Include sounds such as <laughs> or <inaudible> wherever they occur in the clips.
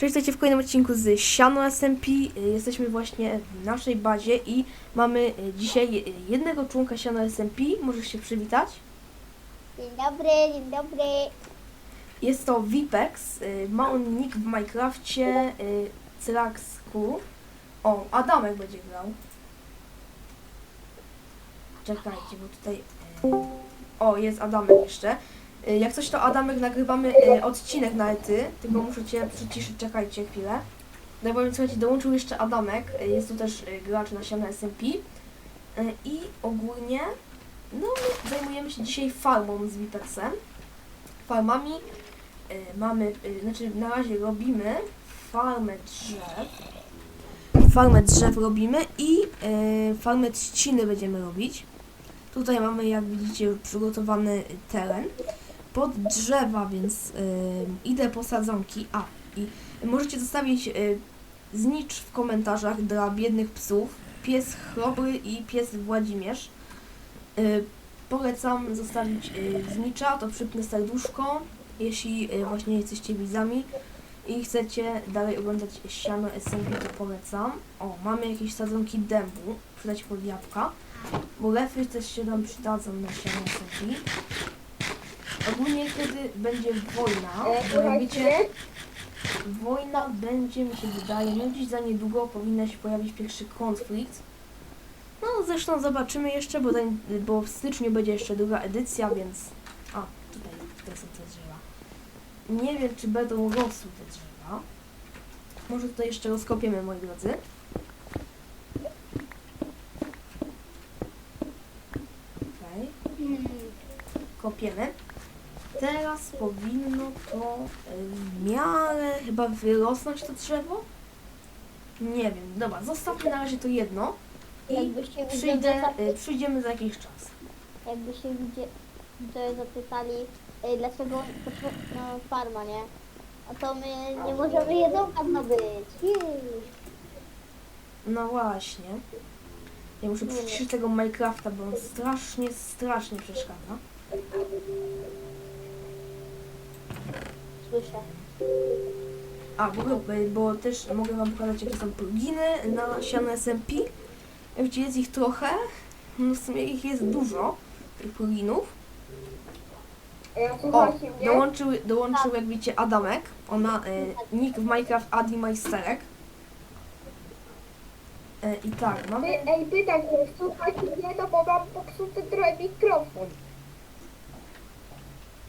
Cześć, witajcie w kolejnym odcinku z Siano SMP. Jesteśmy właśnie w naszej bazie i mamy y, dzisiaj y, jednego członka Siano SMP. Możesz się przywitać. Dzień dobry, dzień dobry. Jest to Vipex. y, Ma on nick w Minecrafcie Cyraxku. O, Adamek będzie grał. Czekajcie, bo tutaj... O, jest Adamek jeszcze. Y, Jak coś to Adamek nagrywamy y, odcinek na ety, tylko muszę cię przyciszyć, czekajcie chwilę. No bo słuchajcie, dołączył jeszcze Adamek, y, jest tu też gracz na SMP. I ogólnie, no my zajmujemy się dzisiaj farmą z Vipexem. Farmami mamy, znaczy na razie robimy farmę drzew. Farmę drzew robimy i farmę trzciny będziemy robić. Tutaj mamy, jak widzicie, już przygotowany teren pod drzewa, więc y, idę po sadzonki. A, i możecie zostawić y, znicz w komentarzach dla biednych psów. Pies Chrobry i pies Włodzimierz. Y, polecam zostawić znicza, to przypnę serduszko, jeśli właśnie jesteście widzami i chcecie dalej oglądać siano SMP, to polecam. O, mamy jakieś sadzonki dębu, przydać pod jabłka, bo lefy też się nam przydadzą na siano SMP. Ogólnie kiedy będzie wojna, E, słuchajcie, wiecie, wojna będzie, mi się wydaje, no gdzieś za niedługo powinna się pojawić pierwszy konflikt. No zresztą zobaczymy jeszcze, bo, ten, bo w styczniu będzie jeszcze druga edycja, więc... A, tutaj, tutaj są te drzewa. Nie wiem, czy będą rosły te drzewa. Może tutaj jeszcze rozkopiemy, moi drodzy. Hmm. kopiemy. Teraz powinno to w miarę chyba wyrosnąć to drzewo. Nie wiem, dobra, zostawmy na razie to jedno i przyjdę, widzowie, y, przyjdziemy za jakiś czas. jakbyście widzie- widzowie zapytali, e, dlaczego potrze- no, farma, nie? A to my nie możemy jedzonka zdobyć. Jej. No właśnie. Ja muszę przyciszyć tego Minecrafta, bo on strasznie, strasznie przeszkadza. Słyszę. A, w ogóle, y, bo też mogę wam pokazać, jakie są pluginy na siano SMP. Widzicie, jest ich trochę. No w sumie ich jest dużo, tych pluginów. O, słuchajcie mnie? dołączył, dołączył jak widzicie Adamek. On ma e, nick w Minecraft Adi Majsterek. E, I tak, mamy... ej, pytam się, słuchajcie mnie, no bo mam popsuty trochę mikrofon.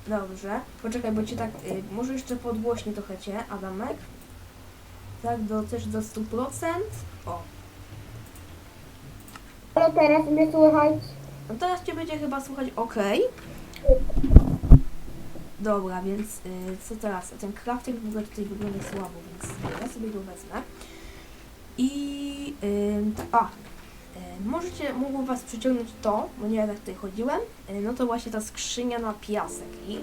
Dobrze. Poczekaj, bo cię tak... E, może jeszcze podgłośnie trochę cię, Adamek. Tak, do, też do 100%. O, Ale teraz mnie słychać. no teraz cię będzie chyba słuchać ok. Dobra, więc y, co teraz? Ten crafting w ogóle tutaj wygląda słabo, więc ja sobie go wezmę. I y, a, y, możecie, mogło was przyciągnąć to, bo nie wiem jak tutaj chodziłem, y, no to właśnie ta skrzynia na piasek. I y,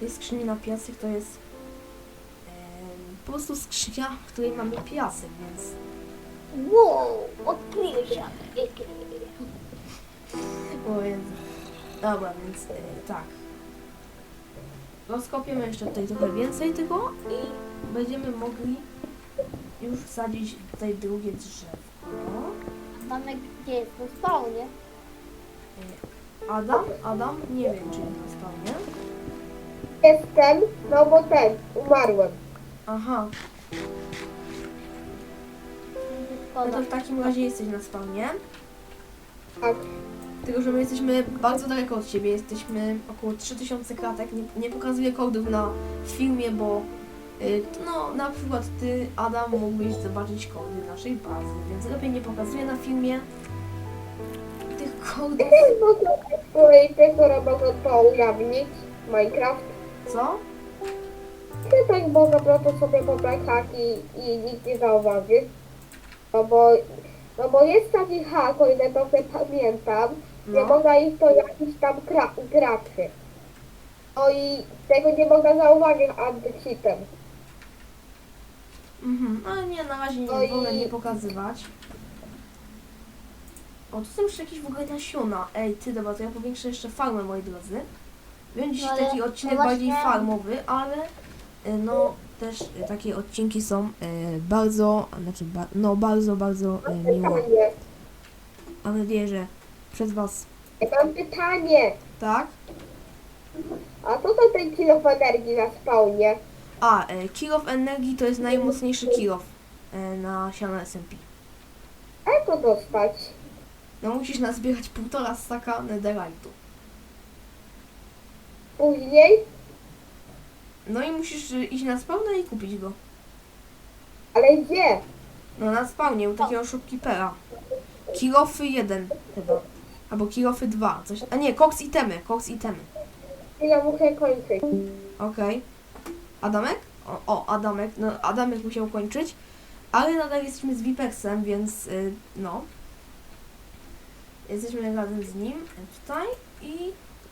tej skrzyni na piasek to jest po prostu skrzynia, w której mamy piasek, więc Wow, odkryję się. <laughs> O Jezu. Dobra, więc y, tak. Rozkopiemy jeszcze tutaj trochę więcej tego i będziemy mogli już wsadzić tutaj drugie drzewko. Mamy gdzie jest to spawnie? Y, Adam? Adam? Nie wiem, czy jest na spawnie. Jestem, no bo ten, umarłem. Aha, no to w takim razie jesteś na spawnie. Tak. Tylko, że my jesteśmy bardzo daleko od siebie, jesteśmy około 3000 kratek. Nie, nie pokazuję kodów na filmie, bo no na przykład ty, Adam, mógłbyś zobaczyć kody naszej bazy, więc lepiej nie pokazuję na filmie tych kodów. No to której te, które mogą to ujawnić, Minecraft. Co? Ty tak mogę po prostu sobie pobrać i, i nikt nie zauważy. No bo, no bo jest taki hak, o ile dobrze pamiętam, nie No. mogę iść to jakiś tam gra, graczy. No i tego nie mogę zauważyć antycheatem. Mhm, ale nie, na razie nie No i- wolę nie pokazywać. O, tu są jeszcze jakieś w ogóle nasiona. Ej, ty, dobra, to ja powiększę jeszcze farmę, moi drodzy. Wiem, dziś No ale taki odcinek no bardziej właśnie- farmowy, ale y, no też takie odcinki są y, bardzo, znaczy, ba, no bardzo, bardzo y, miłe. Pytanie. Mam nadzieję, że przez Was, Ja mam pytanie. tak? A co to ten kilo energii na spawnie? A, y, Kill of Energii to jest najmocniejszy kill off y, na siano SMP. A jak to dostać? No musisz nazbierać półtora staka netherite'u. Później? No i musisz y, iść na spawna i kupić go. Ale gdzie? No na spawnie u takiego shopkeepera. Kilofy 1 chyba. Albo kilofy 2. Coś. A nie, koks itemy, koks itemy. Ja muszę kończyć. Okej. Adamek? O, o, Adamek. No, Adamek musiał kończyć. Ale nadal jesteśmy z Vipexem, więc y, no. Jesteśmy razem z nim y, tutaj i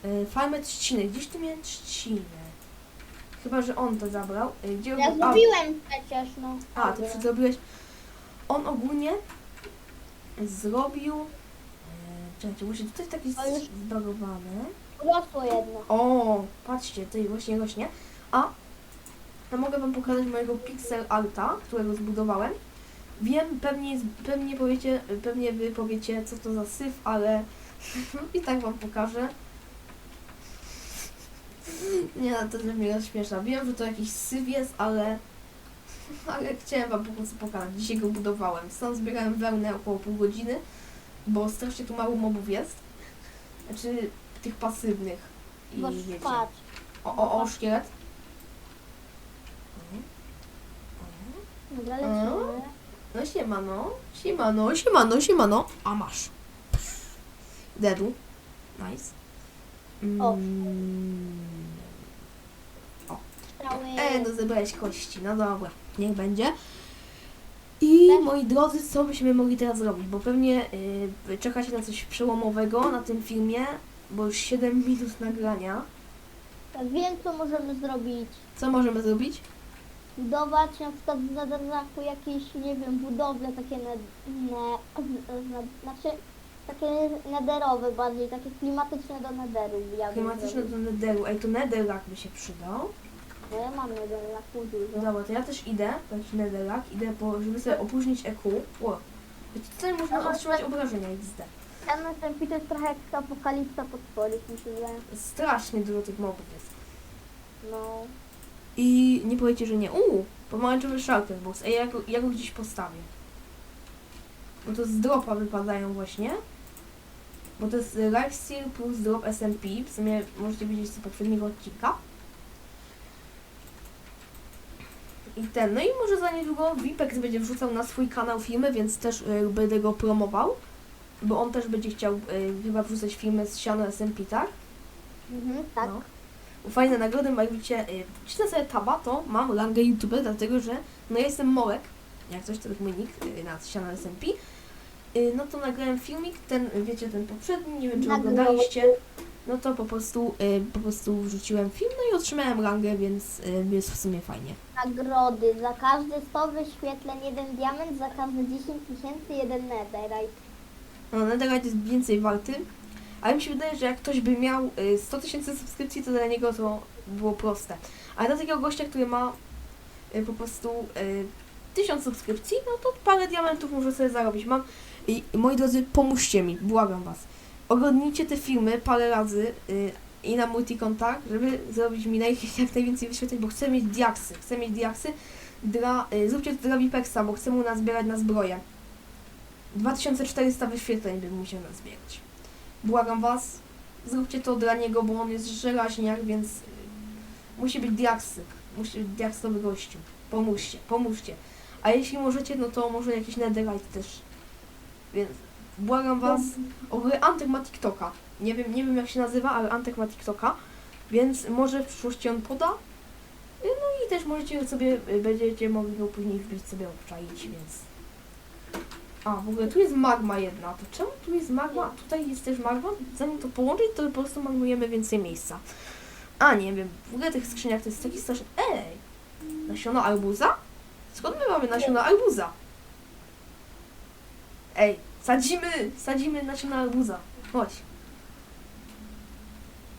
y, farmę trzciny. Gdzieś tu miałem trzcinę. Chyba, że on to zabrał. Y, Gdzie Ja zrobiłem przecież, no. a, ty przed zrobiłeś. On ogólnie zrobił. E, czekajcie, muszę tutaj takie zbagowane. Urosło jedno. O, patrzcie, tutaj właśnie rośnie. A, to mogę wam pokazać mojego pixel arta, którego zbudowałem. Wiem, pewnie, pewnie powiecie, pewnie wy powiecie, co to za syf, ale <laughs> i tak wam pokażę. <laughs> Nie, no, to dla mnie rozśmiesza. Wiem, że to jakiś syf jest, ale <laughs> ale chciałem wam po prostu pokazać. Dzisiaj go budowałem. Sam zbierałem wełnę około pół godziny, bo strasznie tu mało mobów jest. Znaczy tych pasywnych. I Bo wiecie. patrz. O, o, o, szkielet. Dobra, lecimy. No siemano, siemano, siemano, siemano. A masz. Dedu. Nice. O. Mm. Strzały. E, no zebrałeś kości, no dobra, niech będzie. I Tak. moi drodzy, co byśmy mogli teraz zrobić? Bo pewnie y, czekacie na coś przełomowego na tym filmie, bo już 7 minut nagrania. Tak, wiem, co możemy zrobić. Co możemy zrobić? Budować na przykład w Netherracku jakieś, nie wiem, budowle takie ne, ne, ne, znaczy takie nederowe bardziej, takie klimatyczne do nederu. Ja Klimatyczne do Netheru. Ej, to Netherrack by się przydał. No ja mam Netherracku dużo. Dobra, to ja też idę, taki Netherrack, idę po, żeby sobie opóźnić EQ. O, wiecie, tutaj można otrzymać obrażenia XD. Ten SMP to jest trochę jak apokalipsa potworów, mi się wydaje. Strasznie dużo tych mobów jest. No. I nie powiecie, że nie. Uuu, pomarańczowy shulker box. Ej, ja go, ja go gdzieś postawię. Bo to z dropa wypadają właśnie. Bo to jest Lifesteal plus drop SMP. W sumie możecie widzieć z poprzedniego odcinka. I ten, no i może za niedługo Vipex będzie wrzucał na swój kanał filmy, więc też y, będę go promował. Bo on też będzie chciał y, chyba wrzucać filmy z siano SMP, tak? Mhm, tak. No. Fajne nagrody, bo jak widzicie, y, wcisnę sobie taba, to mam rangę YouTube, dlatego że no ja jestem Mołek, jak coś to jest mój nick y, na Siana SMP. Y, no to nagrałem filmik, ten, wiecie, ten poprzedni, nie wiem czy oglądaliście. No to po prostu, po prostu wrzuciłem film, no i otrzymałem rangę, więc jest w sumie fajnie. Nagrody. Za każdy 100 wyświetleń jeden diament, za każde 10 tysięcy jeden netherite. No, Netherite jest więcej warty, ale mi się wydaje, że jak ktoś by miał y, 100 tysięcy subskrypcji, to dla niego to było proste. Ale dla takiego gościa, który ma y, po prostu y, 1000 subskrypcji, no to parę diamentów może sobie zarobić. Mam i, moi drodzy, pomóżcie mi, błagam was. Oglądnijcie te filmy parę razy y, i na multikontach, żeby zrobić mi naj, <laughs> jak najwięcej wyświetleń, bo chcę mieć diaksy. Chcę mieć diaksy dla, y, zróbcie to dla Vipexa, bo chcę mu nazbierać na zbroję. 2400 wyświetleń bym musiał nazbierać. Błagam was, zróbcie to dla niego, bo on jest żelaźniak, więc musi być diaksy. Musi być diaksowy gościu. Pomóżcie, pomóżcie. A jeśli możecie, no to może jakiś netherite też. Więc błagam was. Ogólnie Antek ma TikToka. Nie wiem, nie wiem jak się nazywa, ale Antek ma TikToka. Więc może w przyszłości on poda. No i też możecie sobie, będziecie mogli go później wbić sobie obczaić, więc... A, w ogóle tu jest magma jedna. To czemu tu jest magma, a tutaj jest też magma? Zanim to połączyć, to po prostu marnujemy więcej miejsca. A, nie wiem. W ogóle tych skrzyniach to jest taki straszny... Ej! Nasiona arbuza? Skąd my mamy nasiona arbuza? Ej, sadzimy! Sadzimy nasiona arbuza. Chodź.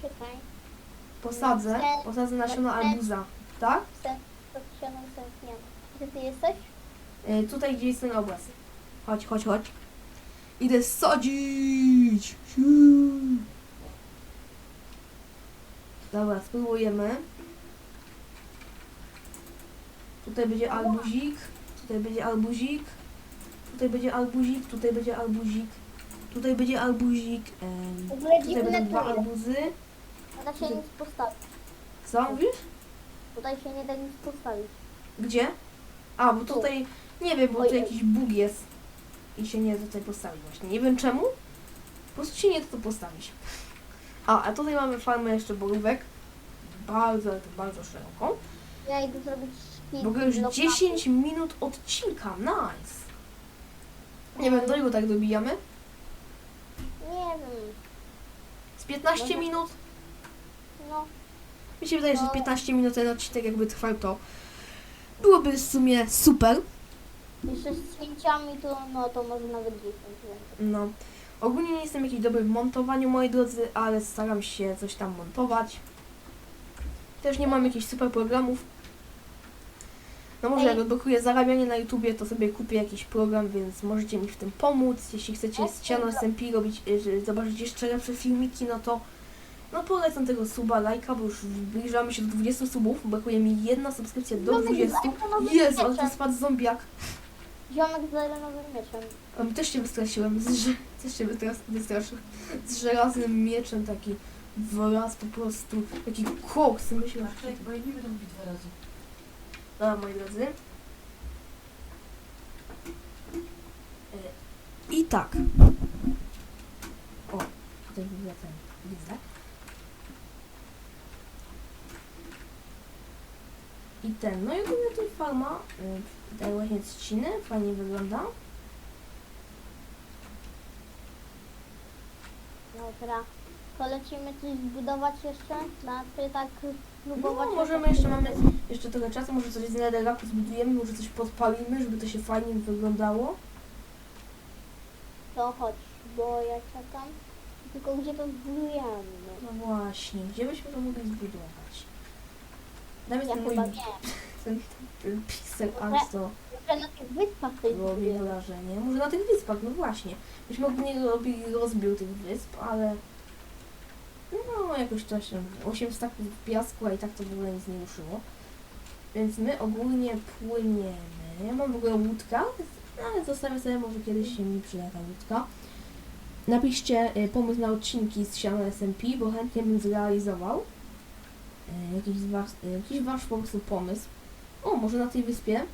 Czekaj. Posadzę, posadzę nasiona arbuza. Tak? Chcę. Gdzie ty jesteś? Y, tutaj gdzie jest ten obraz. Chodź, chodź, chodź. Idę sadzić. Siu. Dobra, spróbujemy. Tutaj będzie albuzik. Tutaj będzie albuzik. Tutaj będzie albuzik. Tutaj będzie albuzik. Tutaj będzie albuzik. em, W ogóle Tutaj dziwne będą dwa jest. arbuzy. Nie da się nic postawić. Co mówisz? Tutaj się nie da nic postawić. Gdzie? A, bo tutaj, nie wiem, bo tu jakiś bóg jest i się nie da tutaj postawić właśnie. Nie wiem czemu, po prostu się nie da to postawić. A, a tutaj mamy farmę jeszcze borówek. Bardzo, ale to bardzo szeroką. Ja idę zrobić ogóle już blokady. 10 minut odcinka, nice. Nie wiem, do ilu tak dobijamy? Nie wiem. Z 15 Może- minut? No, Mi się wydaje, że z No. 15 minut ten odcinek jakby trwał to byłoby w sumie super. Jeszcze z cięciami to, no to może nawet 10 będzie. No. Ogólnie nie jestem jakiś dobry w montowaniu, moi drodzy, ale staram się coś tam montować. Też nie mam jakichś super programów. No może jak odblokuję zarabianie na YouTubie, to sobie kupię jakiś program, więc możecie mi w tym pomóc. Jeśli chcecie z channel SMP robić, y, zobaczyć jeszcze lepsze filmiki, no to no polecam tego suba, lajka, bo już zbliżamy się do 20 subów. Brakuje mi jedna subskrypcja do Mamy 20. zielonowy Jezu, ale tu spadł zombiak. Ziomek z zelenowym mieczem. My też się wystraszyłem, z, też się wytras- wystraszyłem. Z żelaznym mieczem taki wraz po prostu, taki koks, myślę, że... Czekaj, bo ja nie będę mówić dwa razy. Dobra, moi drodzy. E, I tak. O, tutaj widzę ten gwizdek. I ten, no i ogólnie tutaj farma, y, tutaj właśnie trzciny, fajnie wygląda. Dobra. To lecimy coś zbudować jeszcze? Znaczy tak spróbować. No, możemy jeszcze, mamy jeszcze trochę czasu, może coś z netherraku zbudujemy, może coś podpalimy, żeby to się fajnie wyglądało. To chodź, bo ja czekam. Tylko gdzie to zbudujemy? No właśnie, gdzie byśmy to mogli zbudować? Nawet Ja <laughs> ten mój chyba wiem. ten, ten pixel art to Może na tych wyspach zbudujemy. wrażenie. Może na tych wyspach, no właśnie. Byśmy ogólnie robili rozbiór tych wysp, ale no jakoś coś tam. 8 staków piasku, a i tak to w ogóle nic nie ruszyło. Więc my ogólnie płyniemy. Ja mam w ogóle łódkę, ale- zostawię sobie, może kiedyś się mi przyda ta łódka. Napiszcie y, pomysł na odcinki z Channel SMP, bo chętnie bym zrealizował. Y, jakiś, z was, y, jakiś wasz po prostu pomysł. O, może na tej wyspie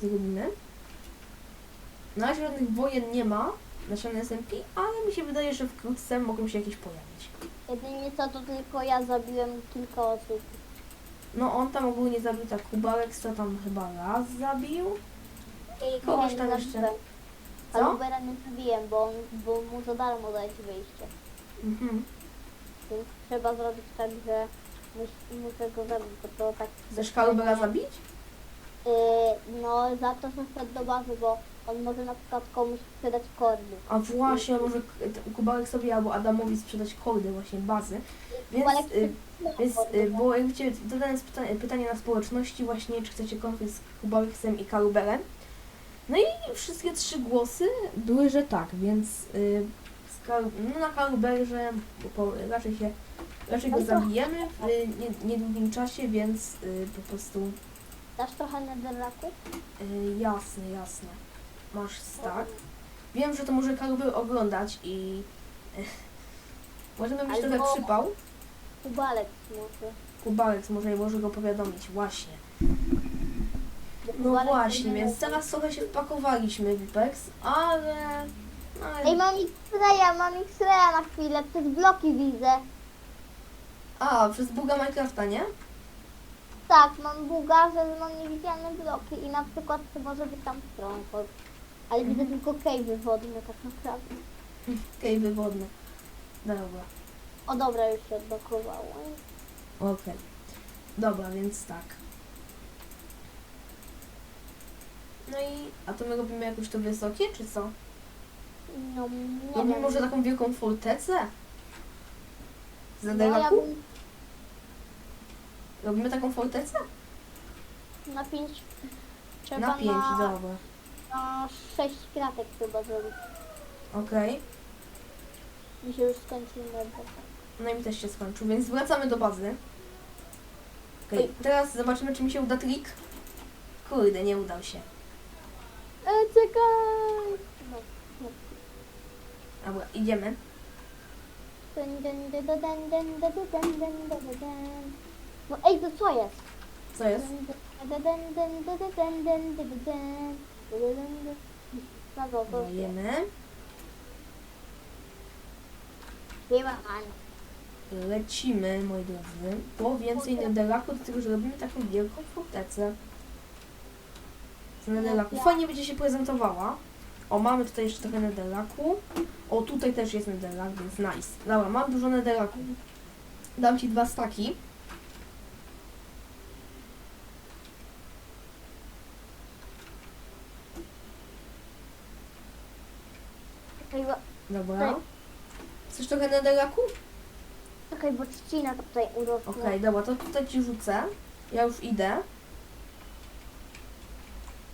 zrobimy. Na razie żadnych wojen nie ma na SMP, ale mi się wydaje, że wkrótce mogą się jakieś pojawić. Jedynie co to tylko ja zabiłem kilka osób. No on tam ogólnie zabił tak Kubarek, co tam chyba raz zabił. I kogoś tam jeszcze. Ale Ubera nie zabiłem, bo, on, bo mu za darmo dać wyjście. Mhm. Więc trzeba zrobić tak, że muszę go zabić, bo to tak... Chcesz Kalubera zabić? Yy, no za to, że wszedł do bazy, bo on może na przykład komuś sprzedać kordy. A właśnie, może K- Kubarek sobie albo Adamowi sprzedać kordy właśnie bazy. Więc, Kubarek y, sprzeda więc y, no. bo jak wiecie, zadałem jest pytanie, pytanie na społeczności właśnie, czy chcecie konflikt z Kubareksem i Kaluberem. No i wszystkie trzy głosy były, że tak, więc y, z no na Kaluberze po, raczej się raczej go zabijemy w y, nie, niedługim czasie, więc y, po prostu Dasz trochę netherraku? y, jasne, jasne. Masz stack. Wiem, że to może Kaluber oglądać i <laughs> możemy mieć Albo- trochę przypał. Kubalek może. Kubarek może, może go powiadomić, właśnie. Bo No Kubalek właśnie, nie więc teraz trochę się wpakowaliśmy w Ipex, ale... ale... Ej, mam X-raya, mam X-raya na chwilę, przez bloki widzę. A, przez buga Minecrafta, nie? Tak, mam buga, że mam niewidzialne bloki i na przykład to może być tam stronghold. Ale widzę Mhm. tylko cave wodne tak naprawdę. Okej, wywodne. Dobra, O dobra, już się odblokowało. okej. Dobra, więc tak. No i, a to my robimy jakoś to wysokie, czy co? No nie Robimy wiem. może taką wielką fortecę? Z no, ja bym, Robimy taką fortecę? na 5 trzeba Na 5, na, dobra. na 6 kratek chyba zrobić. Okej. Mi się już skończył nerwy. No i mi też się skończył, więc wracamy do bazy. Okej, Oj. teraz zobaczymy, czy mi się uda trik. Kurde, nie udał się. E, czekaj! No, no. Dobra, idziemy. Dun, dun, dun, dun, dun, dun, dun, dun, dun, dun, dun, dun. No ej, to co jest? Co jest? Dun, dun, dun, dun, dun, dun, dun, dun, dun, dun. Dun, dun, dun, dun. No Dajemy. Lecimy, moi drodzy. Po więcej nederaku, dlatego że robimy taką wielką fortecę. Z nederaku. Fajnie będzie się prezentowała. O, mamy tutaj jeszcze trochę nederaku. O, tutaj też jest nederak, więc nice. Dobra, mam dużo nederaku. Dam ci dwa staki. Bo, Dobra. Chcesz trochę nederaku? czekaj, bo trzcina tutaj urosła. Okej, dobra, to tutaj ci rzucę. Ja już idę.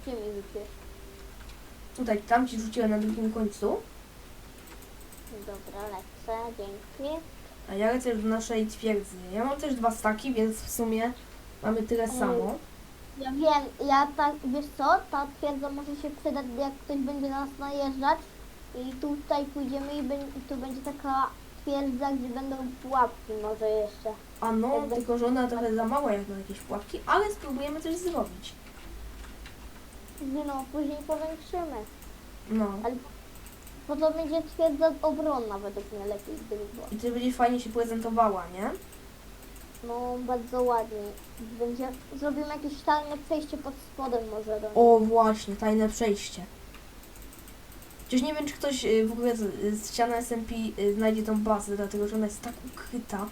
Gdzie mi rzucisz? Tutaj, tam ci rzuciłem na drugim końcu. Dobra, lecę, dzięki. A ja lecę do naszej twierdzy. Ja mam też dwa staki, więc w sumie mamy tyle Mm. samo. Ja wiem, ja tak, wiesz co, ta twierdza może się przydać, jak ktoś będzie na nas najeżdżać i tutaj pójdziemy i, bę- i tu będzie taka twierdza, gdzie będą pułapki może jeszcze. A no, tylko że ona trochę za mała jak na jakieś pułapki, ale spróbujemy coś zrobić. Nie No, później powiększymy. No. Ale po to będzie twierdza obronna według mnie lepiej, gdyby była. I ty będziesz fajnie się prezentowała, nie? No, bardzo ładnie. Będzie, zrobimy jakieś tajne przejście pod spodem może do O, właśnie, tajne przejście. Chociaż nie wiem, czy ktoś y, w ogóle z, z ściany SMP y, znajdzie tą bazę, dlatego że ona jest tak ukryta.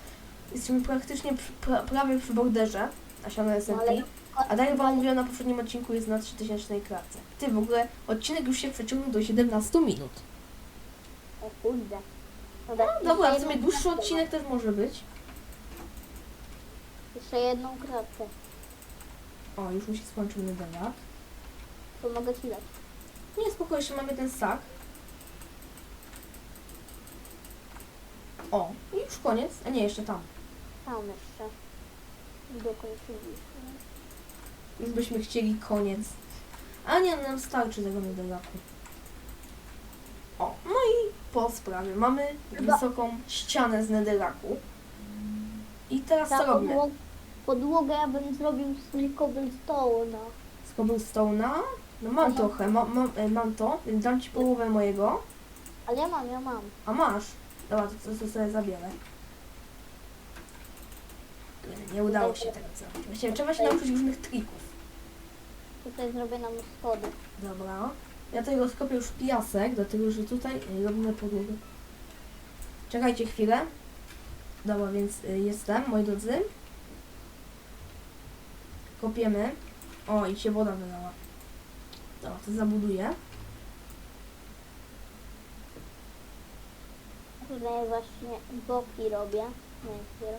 Jesteśmy praktycznie przy, pra, prawie przy borderze na ścianę SMP. ale- A tak jak wam mówiłam na poprzednim odcinku, jest na 3000 klatce. Ty, w ogóle odcinek już się przeciągnął do 17 minut. O kurde. Dobra, No dobra, w jeszcze sumie dłuższy odcinek też może być. Jeszcze jedną kratkę. O, już mi się skończył nedelak. To mogę ci dać. Nie, spoko, jeszcze mamy ten sak. O, i już koniec. A nie, jeszcze tam. Tam jeszcze. Dokończyliśmy. Już byśmy chcieli koniec. A nie, nam starczy tego nedelaku. O, no i po sprawie. Mamy wysoką ścianę z nedelaku. I teraz co robimy? podłog- podłogę ja bym zrobił z cobblestone'a. Z cobblestone'a? No mam Mhm. trochę, mam, mam, e, mam to, więc dam ci połowę mojego. Ale ja mam, ja mam. A masz? Dobra, to, to, to sobie zabiorę. Nie, udało się tego zrobić. Właściwie trzeba się nauczyć różnych trików. Tutaj zrobię nam schody. Dobra. Ja tutaj rozkopię już piasek, dlatego że tutaj y, robimy podłogę. Czekajcie chwilę. Dobra, więc y, jestem, moi drodzy. Kopiemy. O, i się woda wylała. Dobra, to zabuduję. Tutaj właśnie boki robię. Nie,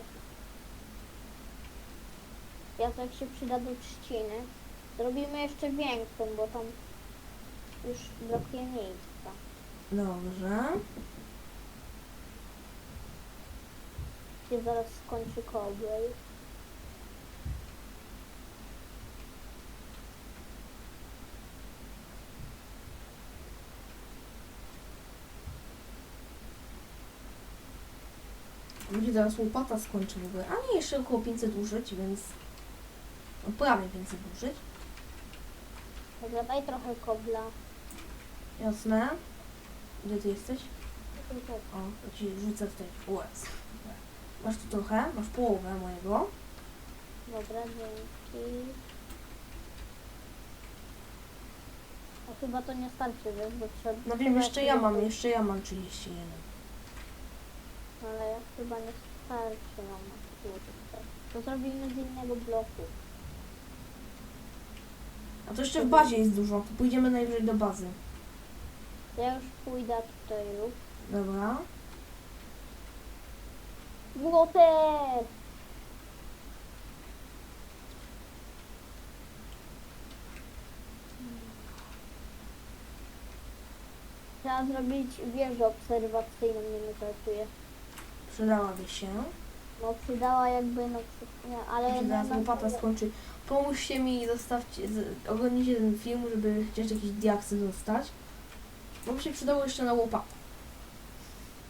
Piasek się przyda do trzciny. Zrobimy jeszcze większą, bo tam już brakuje miejsca. Dobrze. Się zaraz skończy kobel. Będzie zaraz łopata skończy w ogóle. A nie, jeszcze około 500 użyć, więc... Prawie 500 użyć. Dobra, daj trochę kobla. Jasne. Gdzie ty jesteś? O, to ci rzucę w łez. Masz tu trochę, masz połowę mojego. Dobra, dzięki. A chyba to nie starczy, wiesz, bo trzeba... No wiem, jeszcze ja mam, więcej. jeszcze ja mam 31. Ale chyba nie starczy tutaj. To zrobimy z innego bloku. A to jeszcze w bazie jest dużo. To pójdziemy najwyżej do bazy. Ja już pójdę tutaj lub. Dobra. Młotek! Trzeba zrobić wieżę obserwacyjną, nie mnie Przydałaby się. No przydała jakby, no nie, ale... No, zaraz łopata skończy. Pomóżcie mi i zostawcie, z- oglądnijcie ten film, żeby chociaż jakieś diaksy dostać. Bo by się przydało jeszcze na łopatę.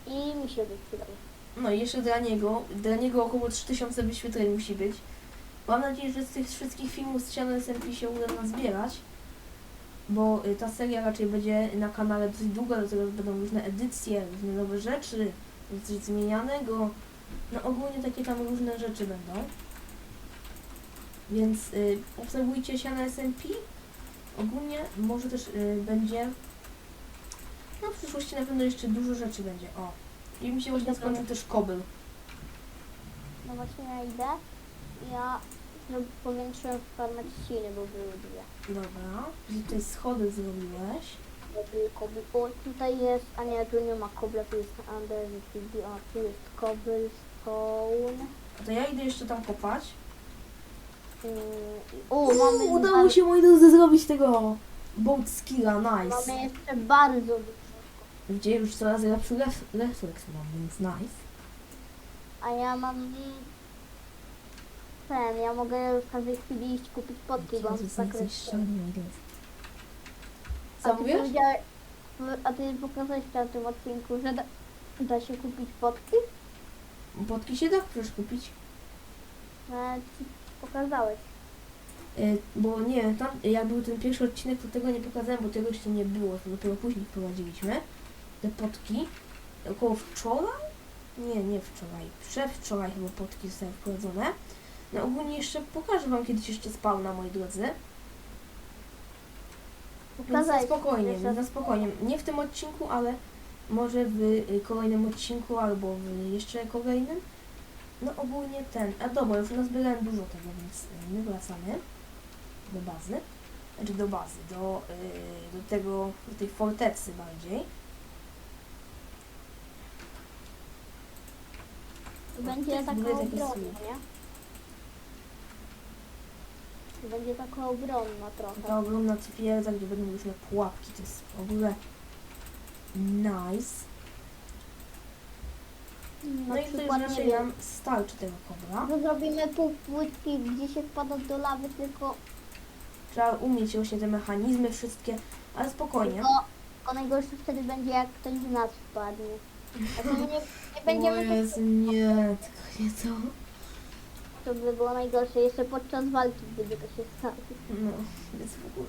I mi się by przydało. No i jeszcze dla niego, dla niego około 3000 wyświetleń musi być. Mam nadzieję, że z tych wszystkich filmów z Channel SMP się uda nazbierać. Bo y, ta seria raczej będzie na kanale dosyć długa, do tego będą różne edycje, różne nowe rzeczy, coś zmienianego. No ogólnie takie tam różne rzeczy będą. Więc y, obserwujcie się na SMP. Ogólnie może też y, będzie. No w przyszłości na pewno jeszcze dużo rzeczy będzie. O. I mi się właśnie skończył też kobyl. No właśnie ja idę. Ja zrob- powiększyłem farmę trzciny, bo były dwie. Dobra. I tutaj schody zrobiłeś. Bo były koby. O, tutaj jest, a nie, tu nie ma kobla, tu jest under, a tu jest cobblestone. A to ja idę jeszcze tam kopać. Yy, o, mamy, udało się moi drodzy zrobić tego boat skilla, nice. Mamy jeszcze bardzo dużo. Gdzie już coraz lepszy ref refleks mam, więc nice. A ja mam ten, ja mogę w każdej chwili iść kupić potki, bo mam Jezus, tak nie drodzy. A Co ty mówisz? powiedziałeś- A ty pokazałeś na tym odcinku, że da, da się kupić potki? Potki się da przecież kupić. No, ci pokazałeś. Y, bo nie, tam jak był ten pierwszy odcinek, to tego nie pokazałem, bo tego jeszcze nie było, to dopiero później wprowadziliśmy. Te potki. Około wczoraj? Nie, nie wczoraj. Przedwczoraj chyba potki zostały wprowadzone. No ogólnie jeszcze pokażę wam kiedyś jeszcze spawna, moi drodzy. Więc na Pokazałeś. spokojnie, Jeszcze więc na spokojnie. Nie w tym odcinku, ale może w y, kolejnym odcinku albo w jeszcze kolejnym. No ogólnie ten. A dobra, już nazbierałem dużo tego, więc y, my wracamy do bazy. Znaczy do bazy, do, y, do tego, do tej fortecy bardziej. Będzie taki obronna, słup. nie? Będzie taka obronna trochę. Ta ogromna twierdza, gdzie będą różne pułapki. To jest w ogóle nice. Na No i tutaj przykład, nie wiem, starczy tego kobra. to zrobimy pół płytki, gdzie się wpada do lawy, tylko, Trzeba umieć właśnie te mechanizmy wszystkie, ale spokojnie. tylko, tylko najgorsze wtedy będzie, jak ktoś z nas wpadnie. A to my nie, nie będziemy tak, Jezu, nie, tylko nie to. To by było najgorsze, jeszcze podczas walki, gdyby to się stało. No, więc w ogóle.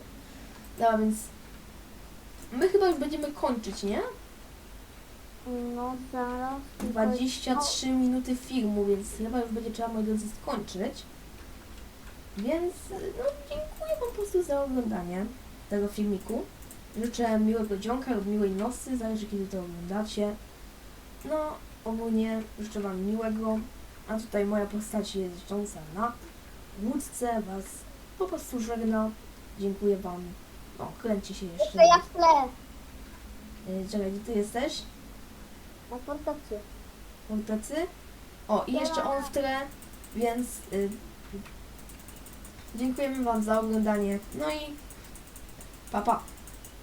Dobra, więc my chyba już będziemy kończyć, nie? No zaraz. tylko- 23 minuty filmu, więc chyba już będzie trzeba, moi drodzy, skończyć. Więc, no, dziękuję po prostu za oglądanie tego filmiku. Życzę miłego dzionka lub miłej nocy, zależy kiedy to oglądacie. No, ogólnie życzę Wam miłego, a tutaj moja postać jeżdżąca na łódce Was po prostu żegna. Dziękuję Wam. O, kręci się jeszcze. Jeszcze ja w tle, Y, Czekaj, gdzie Ty jesteś? na fortecy. Fortecy. O, i jeszcze on w tle, więc y, dziękujemy Wam za oglądanie. No i pa pa.